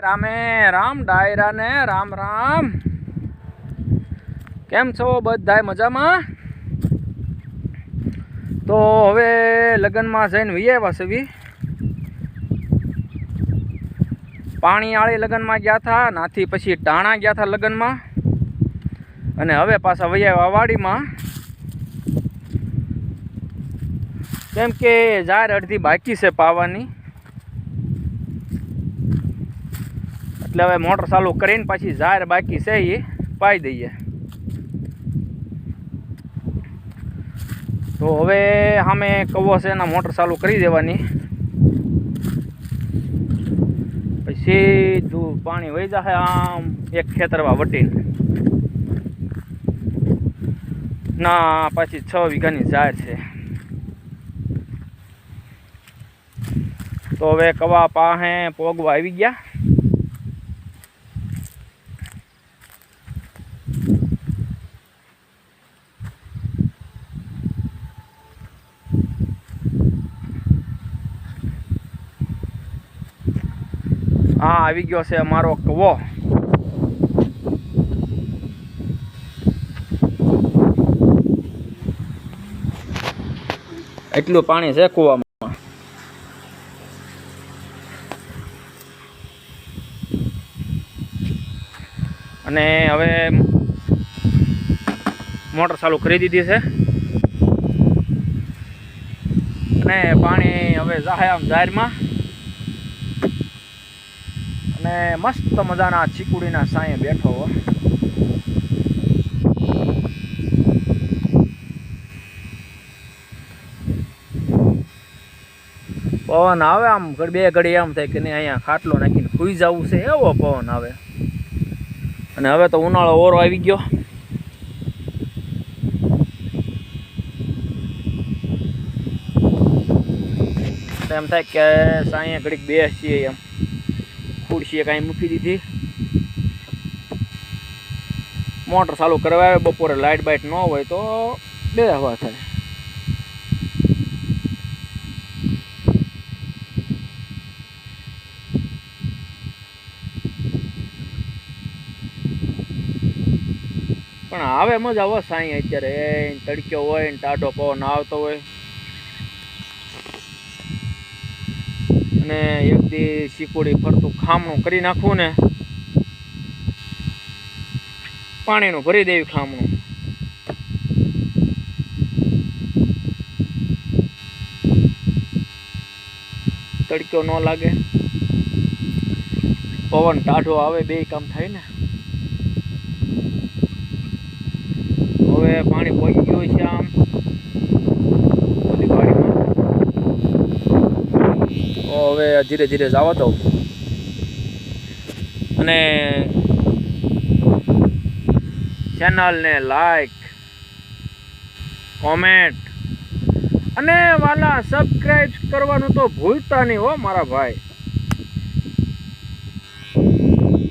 રામે રામ ડાયરા ને રામ રામ. કેમ છો બધાય મજામાં? તો હવે લગ્નમાં જઈને વી આવ્યા છે વી. પાણીયાળી લગ્નમાં ગયા હતા નાથી પછી ટાણા ગયા હતા લગ્નમાં. અને હવે પાછા વૈયા વાડીમાં. કેમ કે જાર અડધી બાકી છે પાવાની. એટલે હવે મોટર ચાલુ કરીને પાછી જાર બાકી છે એ પાઈ દઈએ. તો હવે સામે કવો છે એના મોટર ચાલુ કરી દેવાની. પછી સીધું પાણી વહી જશે આમ એક ખેતરમાં વટીને. ના, પાછી છ વીઘાની ઝાડ છે. તો હવે કવા પાસે પોગવા આવી ગયા. હા, આવી ગયો છે અમારો કવો. એટલું પાણી છે કૂવામાં. અને હવે મોટર ચાલુ કરી દીધી છે. અને પાણી હવે જાહે આમ જાહેરમાં. અને મસ્ત મજાના ચીકુડીના સાંયે બેઠો હો. પવન આવે આમ બે ઘડી એમ થાય કે નહીં, અહીંયા ખાટલો નાખીને સુઈ જવું છે, એવો પવન આવે. અને હવે તો ઉનાળો ઓરો આવી ગયો. એમ થાય કે સાંયે ઘડીક બેસીએ એમ. ખુરશીએ કાંઈ મૂકી દીધી. મોટર ચાલુ કરવા, બપોરે લાઇટ બાઇટ ન હોય તો બે હવા થાય. પણ આવે મજા આવે સાંઈ, અત્યારે તડક્યો હોય ને ટાઢો પવન આવતો હોય. અને એક શીકોડી ફરતું ખામણું કરી નાખવું ને, પાણીનું ભરી દેવી ખામણું. તડક્યો ન લાગે. પવન ટાઢો આવે બે કામ થાય ને. હવે પાણી પહોંચી ગયું છે આમ બધી વાડીમાં તો હવે ધીરે ધીરે જવા દઉં. અને ચેનલને લાઈક કોમેન્ટ અને વાલા સબસ્ક્રાઇબ કરવાનું તો ભૂલતા નહીં હો મારા ભાઈ.